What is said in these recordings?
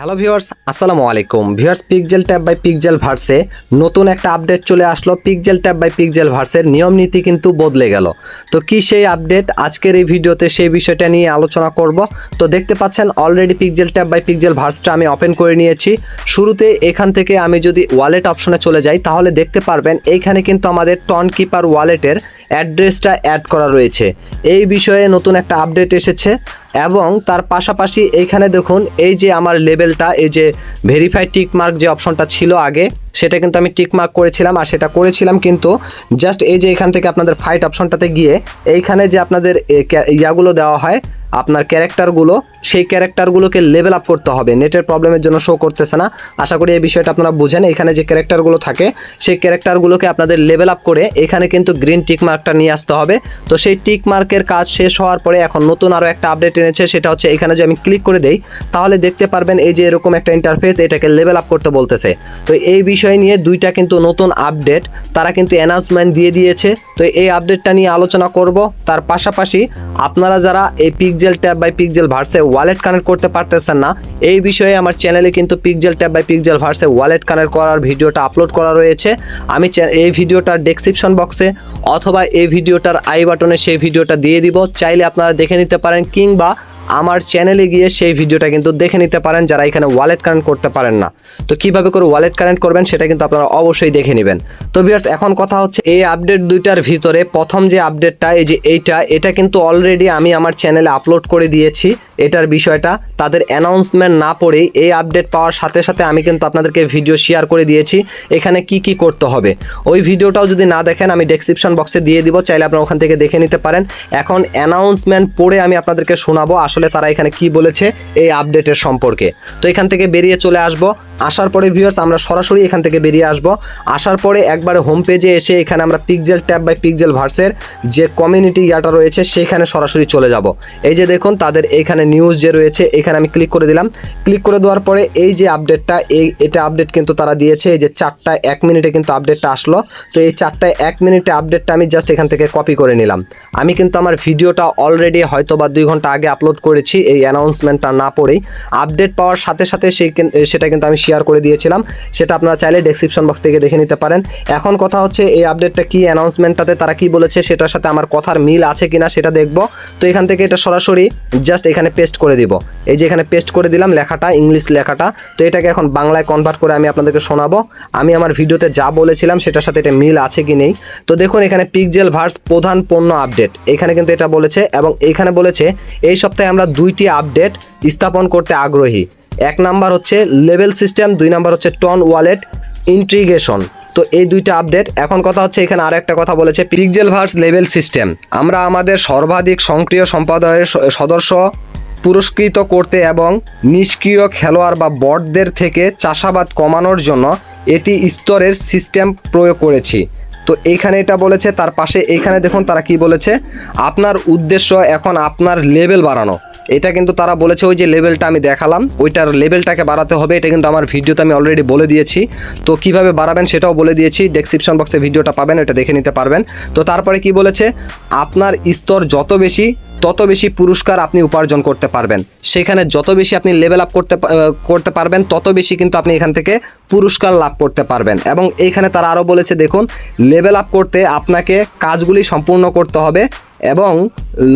Hello viewers আসসালামু আলাইকুম। Viewers Pixel Tap by Pixel ভার্সে নতুন একটা আপডেট চলে আসলো। পিকজেল ট্যাব বাই পিকজেল ভার্সের নিয়ম নীতি কিন্তু বদলে গেল। তো কি সেই আপডেট আজকের এই ভিডিওতে সেই বিষয়টা নিয়ে আলোচনা করব। তো দেখতে পাচ্ছেন already Pixel Tap by Pixel ভার্সটা আমি ওপেন করে নিয়েছি। শুরুতে এখান থেকে আমি যদি ওয়ালেট অপশনে চলে যাই, তাহলে দেখতে পারবেন, এইখানে কিন্তু আমাদের টন কিপার ওয়ালেটের অ্যাড্রেসটা অ্যাড করা রয়েছে। এই বিষয়ে নতুন একটা আপডেট এসেছে এবং তার পাশাপাশি এইখানে দেখুন, এই যে আমার লেভেলটা এই যে ভেরিফাই টিকমার্ক যে অপশনটা ছিল আগে, সেটা কিন্তু আমি টিকমার্ক করেছিলাম আর সেটা করেছিলাম কিন্তু জাস্ট এই যে এখান থেকে আপনাদের ফাইট অপশনটাতে গিয়ে, এইখানে যে আপনাদের ইয়াগুলো দেওয়া হয় আপনার ক্যারেক্টারগুলো, সেই ক্যারেক্টারগুলোকে লেভেল আপ করতে হবে। নেটের প্রবলেমের জন্য শো করতেছে না। আশা করি এই বিষয়টা আপনারা বুঝেন। এখানে যে ক্যারেক্টারগুলো থাকে, সেই ক্যারেক্টারগুলোকে আপনাদের লেভেল আপ করে এখানে কিন্তু গ্রিন টিক মার্কটা নিয়ে আসতে হবে। তো সেই টিক মার্কের কাজ শেষ হওয়ার পরে এখন নতুন আরও একটা আপডেট এনেছে। সেটা হচ্ছে এখানে যে আমি ক্লিক করে দেই, তাহলে দেখতে পারবেন এই যে এরকম একটা ইন্টারফেস এটাকে লেভেল আপ করতে বলতেছে। তো এই বিষয় নিয়ে দুইটা কিন্তু নতুন আপডেট তারা কিন্তু অ্যানাউন্সমেন্ট দিয়ে দিয়েছে। তো এই আপডেটটা নিয়ে আলোচনা করব। তার পাশাপাশি আপনারা যারা এই পিকজেল ট্যাব বাই পিকজেল ভার্সে ওয়ালেট কানেক্ট করতে পারতেছেন না। এই বিষয়ে আমার চ্যানেলে কিন্তু পিকজেল ট্যাব বাই পিকজেল ভার্সে ওয়ালেট কানেক্ট করার ভিডিওটা আপলোড করা রয়েছে। আমি এই ভিডিওটার ডেসক্রিপশন বক্সে অথবা এই ভিডিওটার আই বাটনে সেই ভিডিওটা দিয়ে দিব। চাইলে আপনারা দেখে নিতে পারেন কিংবা আমার চ্যানেলে গিয়ে সেই ভিডিওটা কিন্তু দেখে নিতে পারেন, যারা এখানে ওয়ালেট কানেক্ট করতে পারেন না। তো কীভাবে করে ওয়ালেট কানেক্ট করবেন সেটা কিন্তু আপনারা অবশ্যই দেখে নেবেন। তো ভিউয়ার্স এখন কথা হচ্ছে এই আপডেট দুইটার ভিতরে প্রথম যে আপডেটটা এই যে এইটা, এটা কিন্তু অলরেডি আমি আমার চ্যানেলে আপলোড করে দিয়েছি, এটার বিষয়টা। তাদের অ্যানাউন্সমেন্ট না পড়েই এই আপডেট পাওয়ার সাথে সাথে আমি কিন্তু আপনাদেরকে ভিডিও শেয়ার করে দিয়েছি, এখানে কি কি করতে হবে। ওই ভিডিওটাও যদি না দেখেন, আমি ডেসক্রিপশন বক্সে দিয়ে দিব, চাইলে আপনারা ওখান থেকে দেখে নিতে পারেন। এখন অ্যানাউন্সমেন্ট পড়ে আমি আপনাদেরকে শোনাবো, আসলে তারা এখানে কি বলেছে এই আপডেটের সম্পর্কে। তো এখান থেকে বেরিয়ে চলে আসব। আসার পরে ভিউয়ার্স আমরা সরাসরি এখান থেকে বেরিয়ে আসব। আসার পরে একবারে হোম পেজে এসে এখানে আমরা পিকজেল ট্যাব বাই পিকজেল ভার্সের যে কমিউনিটি ইয়াটা রয়েছে, সেখানে সরাসরি চলে যাব। এই যে দেখুন, তাদের এখানে নিউজ যে রয়েছে, এখানে আমি ক্লিক করে দিলাম। ক্লিক করে দেওয়ার পরে এই যে আপডেটটা এই, এটা আপডেট কিন্তু তারা দিয়েছে, এই যে চারটা এক মিনিটে কিন্তু আপডেটটা আসলো। তো এই চারটায় এক মিনিটে আপডেটটা আমি জাস্ট এখান থেকে কপি করে নিলাম। আমি কিন্তু আমার ভিডিওটা অলরেডি হয়তো বা দুই ঘণ্টা আগে আপলোড করেছি, এই অ্যানাউন্সমেন্টটা না পড়েই। আপডেট পাওয়ার সাথে সাথে সেই সেটা কিন্তু আমি শেয়ার করে দিয়েছিলাম। সেটা আপনারা চাইলে ডেসক্রিপশন বক্স থেকে দেখে নিতে পারেন। এখন কথা হচ্ছে এই আপডেটটা কি অ্যানাউন্সমেন্টটাতে তারা কি বলেছে, সেটার সাথে আমার কথার মিল আছে কিনা সেটা দেখব। তো এখান থেকে এটা সরাসরি জাস্ট এখানে পেস্ট করে দিব। এই যে এখানে পেস্ট করে দিলাম লেখাটা ইংলিশ লেখাটা, তো এটাকে এখন বাংলায় কনভার্ট করে আমি আপনাদেরকে শোনাবো। আমি আমার ভিডিওতে যা বলেছিলাম সেটার সাথে এটা মিল আছে কি নেই। তো দেখুন এখানে পিকজেল ভার্স প্রধান পণ্য আপডেট এখানে কিন্তু এটা বলেছে এবং এখানে বলেছে, এই সপ্তাহে আমরা দুইটি আপডেট স্থাপন করতে আগ্রহী। এক নাম্বার হচ্ছে লেভেল সিস্টেম, দুই নাম্বার হচ্ছে টন ওয়ালেট ইন্ট্রিগেশন। তো এই দুইটা আপডেট এখন কথা হচ্ছে এখানে আরও একটা কথা বলেছে পিকজেল ভার্স লেভেল সিস্টেম। আমরা আমাদের সর্বাধিক সক্রিয় সম্পাদকের স- সদস্য পুরস্কৃত করতে এবং নিষ্ক্রিয় খেলোয়াড় বা বটদের থেকে চাষাবাদ কমানোর জন্য এটি স্তরের সিস্টেম প্রয়োগ করেছি। তো এইখানে এটা বলেছে, তার পাশে এইখানে দেখুন তারা কি বলেছে, আপনার উদ্দেশ্য এখন আপনার লেভেল বাড়ানো। এটা কিন্তু তারা বলেছে, ওই যে লেভেলটা আমি দেখালাম, ওইটার লেভেলটাকে বাড়াতে হবে, এটা কিন্তু আমার ভিডিওতে আমি অলরেডি বলে দিয়েছি। তো কীভাবে বাড়াবেন সেটাও বলে দিয়েছি ডেসক্রিপশন বক্সে ভিডিওটা পাবেন, এটা দেখে নিতে পারবেন। তো তারপরে কি বলেছে, আপনার স্তর যত বেশি তত বেশি পুরস্কার আপনি উপার্জন করতে পারবেন। সেখানে যত বেশি আপনি লেভেল আপ করতে করতে পারবেন, তত বেশি কিন্তু আপনি এখান থেকে পুরস্কার লাভ করতে পারবেন। এবং এইখানে তারা আরও বলেছে, দেখুন লেভেল আপ করতে আপনাকে কাজগুলি সম্পূর্ণ করতে হবে এবং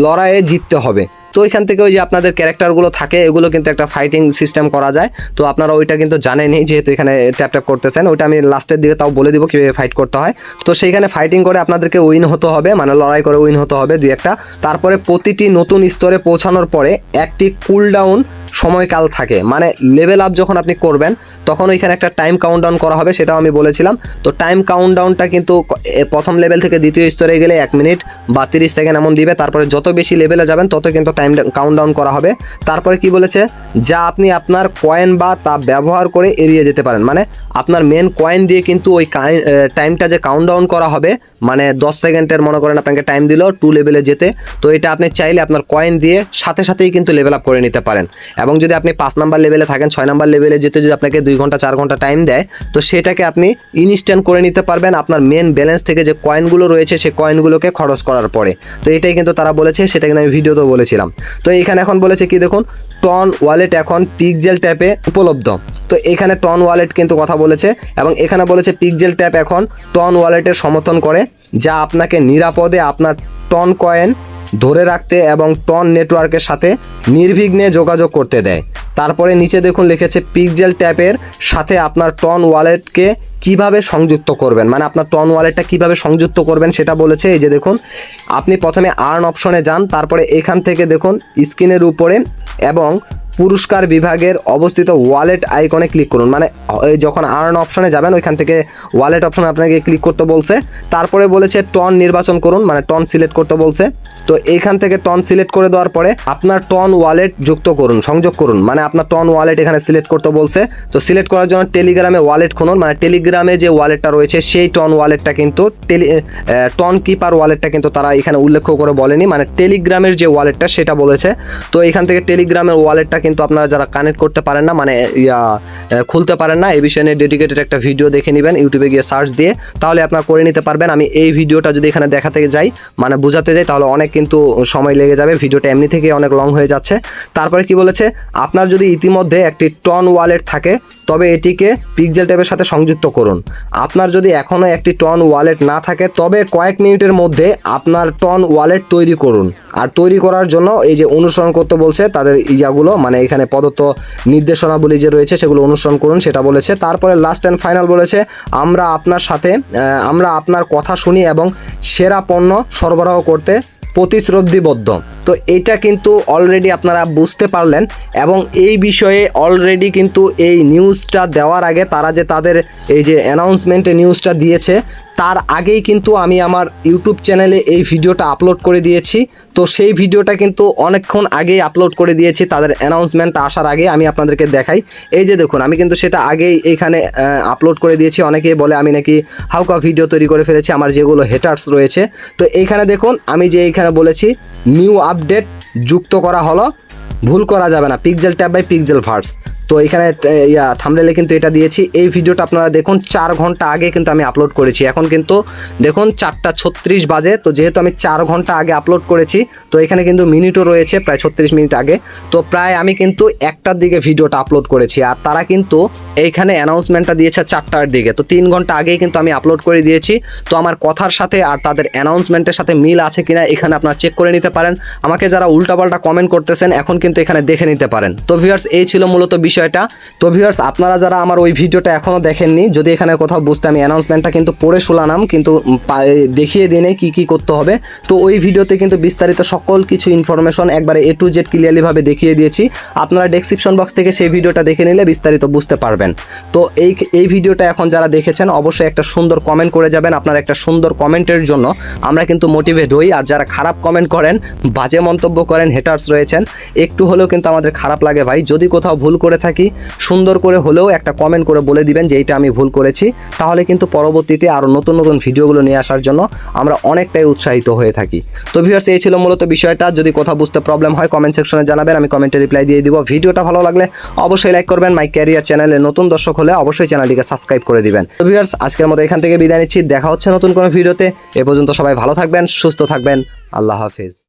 লড়াইয়ে জিততে হবে। তো ওইখান থেকে ওই যে আপনাদের ক্যারেক্টারগুলো থাকে, এগুলো কিন্তু একটা ফাইটিং সিস্টেম করা যায়। তো আপনারা ওইটা কিন্তু জানেনি যেহেতু এখানে ট্যাপ ট্যাপ করতেছেন। ওইটা আমি লাস্টের দিকে তাও বলে দিব কীভাবে ফাইট করতে হয়। তো সেইখানে ফাইটিং করে আপনাদেরকে উইন হতে হবে মানে লড়াই করে উইন হতে হবে দুই একটা। তারপরে প্রতিটি নতুন স্তরে পৌঁছানোর পরে একটি কুল ডাউন সময়কাল থাকে। মানে লেভেল আপ যখন আপনি করবেন, তখন ওইখানে একটা টাইম কাউন্টডাউন করা হবে, সেটাও আমি বলেছিলাম। তো টাইম কাউন্টডাউনটা কিন্তু প্রথম লেভেল থেকে দ্বিতীয় স্তরে গেলে এক মিনিট বা তিরিশ সেকেন্ড এমন দিবে। তারপরে যত বেশি লেভেলে যাবেন, তত কিন্তু টাইম কাউন্টডাউন করা হবে। তারপরে কি বলেছে? যা আপনি আপনার কয়েন বা তা ব্যবহার করে এড়িয়ে যেতে পারেন। মানে আপনার মেন কয়েন দিয়ে কিন্তু ওই টাইমটা যে কাউন্টডাউন করা হবে মানে দশ সেকেন্ডের মনে করেন আপনাকে টাইম দিল টু লেভেলে যেতে। তো এটা আপনি চাইলে আপনার কয়েন দিয়ে সাথে সাথেই কিন্তু লেভেল আপ করে নিতে পারেন। এবং যদি আপনি পাঁচ নাম্বার লেভেলে থাকেন, ছয় নাম্বার লেভেলে যেতে যদি আপনাকে দুই ঘণ্টা, চার ঘণ্টা টাইম দেয়, তো সেটাকে আপনি ইনস্ট্যান্ট করে নিতে পারবেন আপনার মেন ব্যালেন্স থেকে যে কয়েনগুলো রয়েছে, সেই কয়েনগুলোকে খরচ করার পরে। তো এটাই কিন্তু তারা বলেছে, সেটা কিন্তু আমি ভিডিওতেও বলেছিলাম। তো এখানে এখন বলেছে কি দেখুন টন ওয়ালেট এখন পিকজেল ট্যাপে উপলব্ধ। তো এখানে টন ওয়ালেট কিন্তু কথা বলেছে, এবং এখানে বলেছে পিকজেল ট্যাপ এখন টন ওয়ালেটের সমর্থন করে, যা আপনাকে নিরাপদে আপনার টন কয়েন ধরে রাখতে এবং টন নেটওয়ার্কের সাথে নির্বিঘ্নে যোগাযোগ করতে দেয়। তারপরে নিচে দেখুন লিখেছে পিকজেল ট্যাপের সাথে আপনার টন ওয়ালেটকে কীভাবে সংযুক্ত করবেন। মানে আপনার টন ওয়ালেটটা কীভাবে সংযুক্ত করবেন সেটা বলেছে। এই যে দেখুন, আপনি প্রথমে আর্ন অপশনে যান, তারপরে এখান থেকে দেখুন স্ক্রিনের উপরে এবং পুরস্কার বিভাগের অবস্থিত ওয়ালেট আইকনে ক্লিক করুন। মানে যখন আর্ন অপশনে যাবেন, ওইখান থেকে ওয়ালেট অপশনে আপনাকে ক্লিক করতে বলছে। তারপরে বলেছে টন নির্বাচন করুন মানে টন সিলেক্ট করতে বলছে। তো এইখান থেকে টন সিলেক্ট করে দেওয়ার পরে আপনার টন ওয়ালেট যুক্ত করুন, সংযোগ করুন। মানে আপনার টন ওয়ালেট এখানে সিলেক্ট করতে বলছে। তো সিলেক্ট করার জন্য টেলিগ্রামে ওয়ালেট খুনুন মানে টেলিগ্রামে যে ওয়ালেটটা রয়েছে, সেই টন ওয়ালেটটা কিন্তু টেলি টন কিপার ওয়ালেটটা কিন্তু তারা এখানে উল্লেখ করে বলেনি। মানে টেলিগ্রামের যে ওয়ালেটটা সেটা বলেছে। তো এখান থেকে টেলিগ্রামের ওয়ালেটটা কিন্তু আপনারা যারা কানেক্ট করতে পারেন না মানে ইয়া খুলতে পারেন না, এই বিষয়ে নিয়ে ডেডিকেটেড একটা ভিডিও দেখে নেবেন ইউটিউবে গিয়ে সার্চ দিয়ে, তাহলে আপনারা করে নিতে পারবেন। আমি এই ভিডিওটা যদি এখানে দেখাতে যাই মানে বোঝাতে যাই, তাহলে অনেক কিন্তু সময় লেগে যাবে। ভিডিওটা এমনি থেকে অনেক লং হয়ে যাচ্ছে। তারপরে কি বলেছে? আপনার যদি ইতিমধ্যে একটি টন ওয়ালেট থাকে, তবে এটিকে পিকজেল ট্যাবের সাথে সংযুক্ত করুন। আপনার যদি এখনও একটি টন ওয়ালেট না থাকে, তবে কয়েক মিনিটের মধ্যে আপনার টন ওয়ালেট তৈরি করুন। আর তৈরি করার জন্য এই যে অনুসরণ করতে বলছে, তাদের ইয়াগুলো মানে এখানে প্রদত্ত নির্দেশনাবলী যে রয়েছে সেগুলো অনুসরণ করুন, সেটা বলেছে। তারপরে লাস্ট অ্যান্ড ফাইনাল বলেছে, আমরা আপনার সাথে আমরা আপনার কথা শুনি এবং সেরা পণ্য সরবরাহ করতে প্রতিশ্রুতিবদ্ধ। তো এটা কিন্তু অলরেডি আপনারা বুঝতে পারলেন এবং এই বিষয়ে অলরেডি কিন্তু এই নিউজটা দেওয়ার আগে তারা যে তাদের এই যে অ্যানাউন্সমেন্টে নিউজটা দিয়েছে, তার আগেই কিন্তু আমি আমার ইউটিউব চ্যানেলে এই ভিডিওটা আপলোড করে দিয়েছি। তো সেই ভিডিওটা কিন্তু অনেকক্ষণ আগেই আপলোড করে দিয়েছি, তাদের অ্যানাউন্সমেন্ট আসার আগে আমি আপনাদেরকে দেখাই। এই যে দেখুন, আমি কিন্তু সেটা আগেই এইখানে আপলোড করে দিয়েছি। অনেকেই বলে আমি নাকি হাউকা ভিডিও তৈরি করে ফেলেছি, আমার যেগুলো হেটার্স রয়েছে। তো এইখানে দেখুন, আমি যে এইখানে বলেছি নিউ আপডেট যুক্ত করা হলো। ভুল করা যাবে না। Pixel Tap by Pixelverse তো এখানে ইয়া থামলেলে কিন্তু এটা দিয়েছি। এই ভিডিওটা আপনারা দেখুন, চার ঘণ্টা আগে কিন্তু আমি আপলোড করেছি। এখন কিন্তু দেখুন, চারটা ছত্রিশ বাজে, তো যেহেতু আমি চার ঘণ্টা আগে আপলোড করেছি, তো এখানে কিন্তু মিনিটও রয়েছে, প্রায় ছত্রিশ মিনিট আগে। তো প্রায় আমি কিন্তু একটার দিকে ভিডিওটা আপলোড করেছি, আর তারা কিন্তু এইখানে অ্যানাউন্সমেন্টটা দিয়েছে চারটার দিকে। তো তিন ঘণ্টা আগেই কিন্তু আমি আপলোড করে দিয়েছি। তো আমার কথার সাথে আর তাদের অ্যানাউন্সমেন্টের সাথে মিল আছে কিনা, এখানে আপনারা চেক করে নিতে পারেন। আমাকে যারা উল্টাপাল্টা কমেন্ট করতেছেন, এখন কিন্তু এখানে দেখে নিতে পারেন। তো ভিউয়ার্স এই ছিল মূলত বিষয়টা। তো ভিউয়ার্স আপনারা যারা আমার ওই ভিডিওটা এখনও দেখেননি, যদি এখানে কোথাও বুঝতে আমি অ্যানাউন্সমেন্টটা কিন্তু পড়ে শোনালাম, কিন্তু দেখিয়ে দিনে কি কি করতে হবে। তো ওই ভিডিওতে কিন্তু বিস্তারিত সকল কিছু ইনফরমেশন একবারে এ টু জেড ক্লিয়ারলিভাবে দেখিয়ে দিয়েছি। আপনারা ডেসক্রিপশন বক্স থেকে সেই ভিডিওটা দেখে নিলে বিস্তারিত বুঝতে পারবেন। তো এই এই ভিডিওটা এখন যারা দেখেছেন, অবশ্যই একটা সুন্দর কমেন্ট করে যাবেন আপনার একটা সুন্দর কমেন্টের জন্য। আমরা কিন্তু মোটিভেট হই, আর যারা খারাপ কমেন্ট করেন, বাজে মন্তব্য করেন হেটার্স রয়েছেন, একটু হলেও কিন্তু আমাদের খারাপ লাগে ভাই। যদি কোথাও ভুল করে থাকি সুন্দর করে হলেও একটা কমেন্ট করে বলে দিবেন যে এইটা আমি ভুল করেছি। তাহলে কিন্তু পরবর্তীতে আরও নতুন নতুন ভিডিওগুলো নিয়ে আসার জন্য আমরা অনেকটাই উৎসাহিত হয়ে থাকি। তো ভিউয়ার্স এই ছিল মূলত বিষয়টা। যদি কোথাও বুঝতে প্রবলেম হয় কমেন্ট সেকশনে জানাবেন, আমি কমেন্টে রিপ্লাই দিয়ে দিব। ভিডিওটা ভালো লাগলে অবশ্যই লাইক করবেন। মাই ক্যারিয়ার চ্যানেলে নতুন দর্শক হলে অবশ্যই চ্যানেলটিকে সাবস্ক্রাইব করে দিবেন। তো ভিউয়ার্স আজকের মতো এখান থেকে বিদায় নিচ্ছি। দেখা হচ্ছে নতুন কোনো ভিডিওতে। এ পর্যন্ত সবাই ভালো থাকবেন, সুস্থ থাকবেন। আল্লাহ হাফিজ।